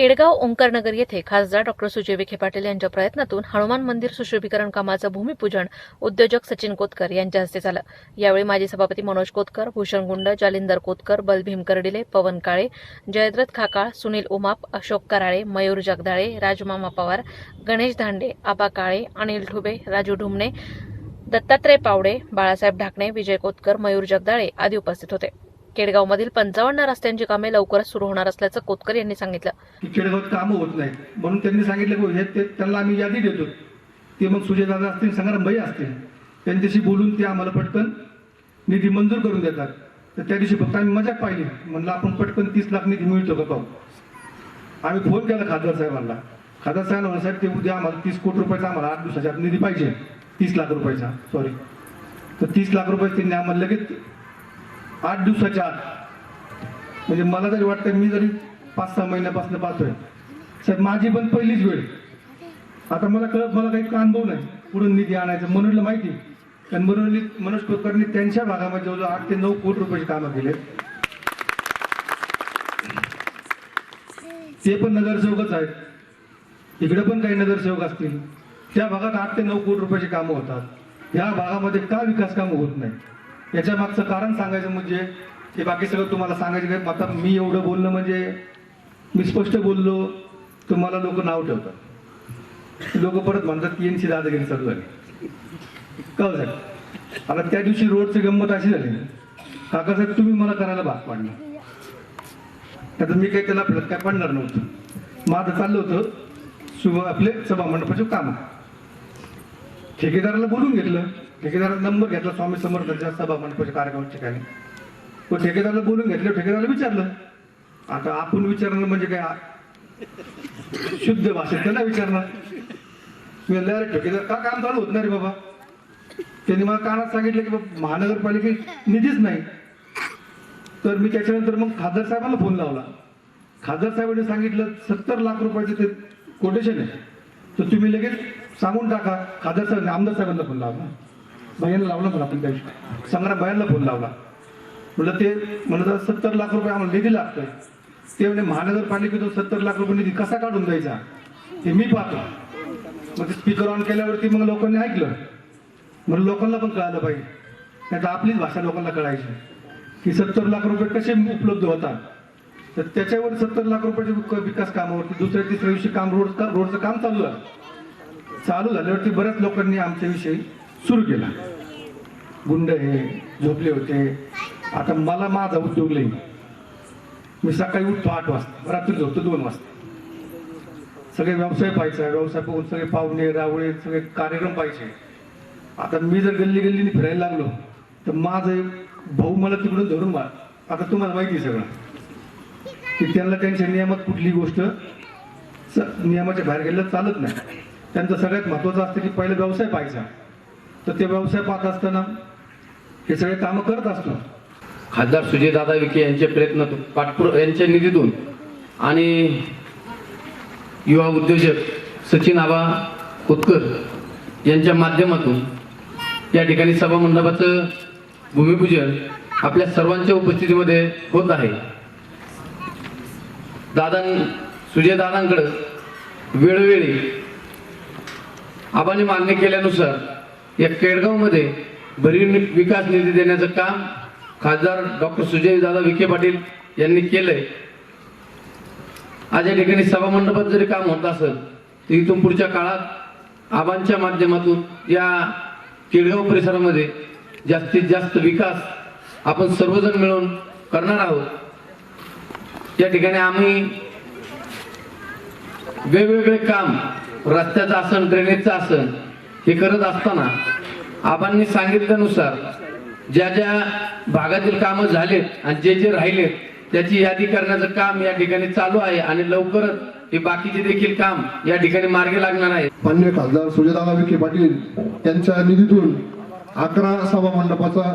केडगाव ओंकारनगर येथे खासदार डॉक्टर सुजय विखे पाटील यांच्या प्रयत्नातून हनुमान मंदिर सुशोभीकरण कामाचं भूमिपूजन उद्योजक सचिन कोतकर यांच्या हस्ते झालं. यावेळी माजी सभापती मनोज कोतकर भूषण गुंड जालिंदर कोतकर बलभीम कर्डिले पवन काळे जयद्रथ खाकाळ सुनील उमाप अशोक कराळे मयूर जगदाळे राजमामा पवार गणेश धांडे आबा काळे अनिल ठुबे राजू ढुमणे दत्तात्रय पावडे बाळासाहेब ढाकणे विजय कोतकर मयूर जगदाळे आदी उपस्थित होते. केडगावमधील पंचावन्न रस्त्यांची कामे लवकरच सुरू होणार असल्याचं कोतकर यांनी सांगितलं. की खेडेगावात कामं होत नाही म्हणून त्यांनी सांगितलं की हे ते त्यांना आम्ही यादी देतो. ते मग सुजयदादा असतील संग्रामभाई असतील त्यांच्याशी बोलून ते आम्हाला पटकन निधी मंजूर करून देतात. तर त्या दिवशी फक्त आम्ही मजाक पाहिली. म्हणलं आपण पटकन तीस लाख निधी मिळतो का पाहू? आम्ही फोन केला खासदार साहेबांना. खासदार साहेबांना साहेब ते उद्या आम्हाला तीस कोटी रुपयाचा आम्हाला आठ दिवसाच्या निधी पाहिजे. तीस लाख रुपयाचा सॉरी तर तीस लाख रुपये त्यांनी आम्हाला लगेच आठ दिवसाच्या आत. म्हणजे मला तरी वाटतं मी जरी पाच सहा महिन्यापासून पाहतोय साहेब माझी पण पहिलीच वेळ. आता मला कळत मला काही अनुभव नाही. पुढून निधी आणायचं मनोजला माहिती कारण मनोजली मनोज कुलकर्णी त्यांच्या भागामध्ये जवळजवळ आठ ते नऊ कोटी रुपयाची कामं केले ते पण नगरसेवकच आहेत. इकडे पण काही नगरसेवक असतील. त्या भागात आठ ते नऊ कोटी रुपयाची कामं होतात. या भागामध्ये का विकास कामं होत नाही याच्या मागचं कारण सांगायचं म्हणजे हे बाकी सगळं तुम्हाला सांगायचं काय आता मी एवढं बोलणं म्हणजे मी स्पष्ट बोललो तुम्हाला लोक नाव ठेवतात. लोक परत म्हणतात की यांची दादागिरी चालू झाली. कळ हो साहेब? आता त्या दिवशी रोडची गंमत अशी झाली काकासाहेब तुम्ही मला करायला भाग पाडला. त्यात मी काही त्याला आपल्याला काय पाडणार नव्हतं. माझं चाललं होतं शुभ आपले सभा मंडपाचे काम. ठेकेदाराला बोलून घेतलं. ठेकेदाराचा नंबर घेतला स्वामी समर्थांच्या सभा मंडपाच्या कार्यक्रमाच्या ठिकाणी. तो ठेकेदाराला बोलून घेतलं ठेकेदाराला विचारलं. आता आपण विचारणं म्हणजे काय? शुद्ध भाषेत त्यांना विचारणार. मी अरे ठेकेदार का काम चालू होत नाही रे बाबा? त्यांनी मला कानात सांगितलं की बाबा महानगरपालिकेत निधीच नाही. तर मी त्याच्यानंतर मग खासदार साहेबांना फोन लावला. खासदार साहेबांनी सांगितलं सत्तर लाख रुपयाचं ते कोटेशन आहे. तर तुम्ही लगेच सांगून टाका. खासदार साहेब आमदार साहेबांना फोन लावला. भैयांना लावला पण आपण त्या दिवशी. संग्राम फोन लावला. म्हटलं ते म्हणत सत्तर लाख रुपये आम्हाला निधी लागतोय. ते म्हणजे महानगरपालिकेतून सत्तर लाख रुपये निधी कसा काढून द्यायचा? हे मी पाहतो. मग ते स्पीकर ऑन केल्यावरती मग लोकांनी ऐकलं. म्हणून लोकांना पण कळालं पाहिजे. नाही तर आपलीच भाषा लोकांना कळायची. की सत्तर लाख रुपये कसे उपलब्ध होतात? तर त्याच्यावर सत्तर लाख रुपयाचे विकास कामावरती दुसऱ्या तिसऱ्या दिवशी काम रोड रोडचं काम चालू झालं. चालू झाल्यावरती बऱ्याच लोकांनी आमच्याविषयी सुरू केला. गुंड हे झोपले होते. आता मला माझा उद्योग लई. मी सकाळी उठतो आठ वाजता. रात्री झोपतो दोन वाजता. सगळे व्यवसाय पाहायचा. व्यवसाय बघून सगळे पाहुणे रावळे सगळे कार्यक्रम पाहिजे आता मी जर गल्ली गल्लीने फिरायला लागलो तर माझं एक भाऊ मला तिकडून धरून मार आता तुम्हाला माहिती आहे सगळं. की त्यांना त्यांच्या नियमात कुठली गोष्ट स- नियमाच्या बाहेर गेलं चालत नाही. त्यांचं सगळ्यात महत्वाचं असतं की पहिलं व्यवसाय पाहायचा. तर ते व्यवसाय पाहत असताना हे सगळे कामं करत असतो. खासदार सुजयदादा विखे यांचे प्रयत्न पाठपुर यांच्या निधीतून आणि युवा उद्योजक सचिन आबा खोतकर यांच्या माध्यमातून या ठिकाणी सभामंडपाचं भूमिपूजन आपल्या सर्वांच्या उपस्थितीमध्ये होत आहे. दादां सुजयदादांकडं वेळोवेळी आबांनी मान्य केल्यानुसार या केडगावमध्ये भरीव विकास निधी देण्याचं काम खासदार डॉक्टर सुजयदादा विखे पाटील यांनी केलंय. आज या ठिकाणी सभा मंडपात जरी काम होत असेल तर इथून पुढच्या काळात आबांच्या माध्यमातून या केडगाव परिसरामध्ये जास्तीत जास्त विकास आपण सर्वजण मिळून करणार आहोत. या ठिकाणी आम्ही वेगवेगळे काम रस्त्याचं आसन ड्रेनेजचं आसन हे करत असताना आबांनी सांगितल्यानुसार ज्या ज्या भागातील कामं झालेत आणि जे जे राहिलेत त्याची यादी करण्याचं काम या ठिकाणी चालू आहे आणि लवकरच हे बाकीचे देखील काम या ठिकाणी मार्गी लागणार आहे. मान्य खासदार सुजयदादा विखे पाटील यांच्या निधीतून अकरा सभा मंडपाचा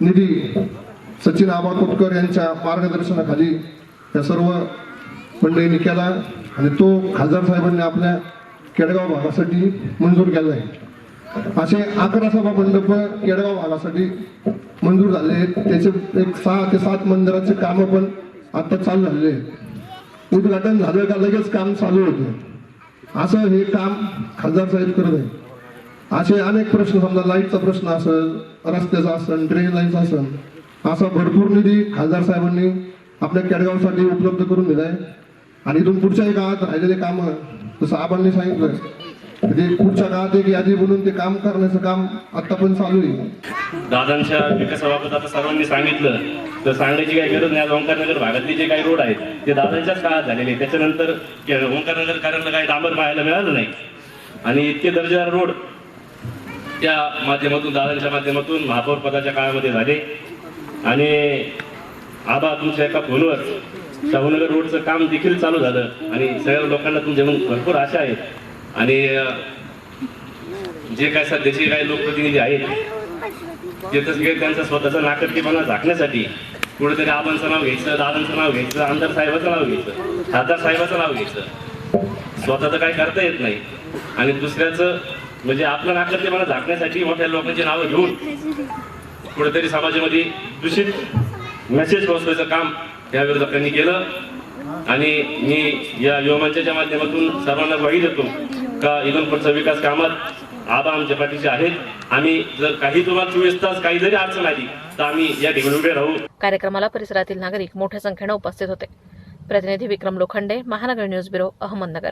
निधी सचिन आबा यांच्या मार्गदर्शनाखाली या सर्व मंडळींनी केला आणि तो खासदार साहेबांनी आपल्या केडगाव भागासाठी मंजूर केलं आहे असे अकरा सभा मंडप केडगाव भागासाठी मंजूर झाले आहेत. त्याचे एक सहा ते सात मंदिराचे कामं पण आता चालू झालेले आहेत. उद्घाटन झालं का लगेच काम चालू होतं. असं हे काम खासदार साहेब करत आहे असे अनेक प्रश्न समजा लाईटचा प्रश्न असेल रस्त्याचा असेल ड्रेन लाईनचा असेल असा भरपूर निधी खासदार साहेबांनी आपल्या केडगावसाठी उपलब्ध करून दिलाय. आणि इथून पुढच्याही काळात राहिलेले कामं जसं आबांनी सांगितलं ते म्हणजे पुढच्या काळात एक यादी बोलून ते काम करण्याचं काम आता पण चालू आहे. दादांच्या विकासाबाबत आता सर्वांनी सांगितलं. तर सांगायची काही गरज नाही. आज ओंकारनगर भागातले जे काही रोड आहेत ते दादांच्याच काळात झालेले त्याच्यानंतर के- ओंकारनगर कार्याला काही डांबर पाहायला मिळालं नाही. आणि इतके दर्जेदार रोड त्या माध्यमातून दादांच्या माध्यमातून महापौर पदाच्या काळामध्ये झाले. आणि आबा तुमच्या एका फोनवर शाहूनगर रोडचं काम देखील चालू झालं आणि सगळ्या लोकांना तुमच्याकडून भरपूर आशा आहेत आणि जे काय सध्याचे काही लोकप्रतिनिधी आहेत ते तसं त्यांचा स्वतःचा नाकर्तीपणा झाकण्यासाठी कुठेतरी आबांचं नाव घ्यायचं दादांचं नाव घ्यायचं आमदार साहेबाचं नाव घ्यायचं खासदार साहेबाचं नाव घ्यायचं. स्वतःचं काय काही करता येत नाही. आणि दुसऱ्याचं म्हणजे आपलं नाकर्तीपणा झाकण्यासाठी मोठ्या लोकांची नावं घेऊन कुठेतरी समाजामध्ये दूषित मेसेज पोहोचवायचं काम या विरोधकांनी केलं. आणि मी या युवमंचाच्या माध्यमातून सर्वांना ग्वाही देतो का इगनपूरचा विकास कामात आबा आमच्या पाठीचे आहेत. आम्ही जर काही तुम्हाला चोवीस तास काही जरी अडचण आली तर आम्ही या ठिकाणी उभे राहू. कार्यक्रमाला परिसरातील नागरिक मोठ्या संख्येनं उपस्थित होते. प्रतिनिधी विक्रम लोखंडे महानगर न्यूज ब्युरो अहमदनगर.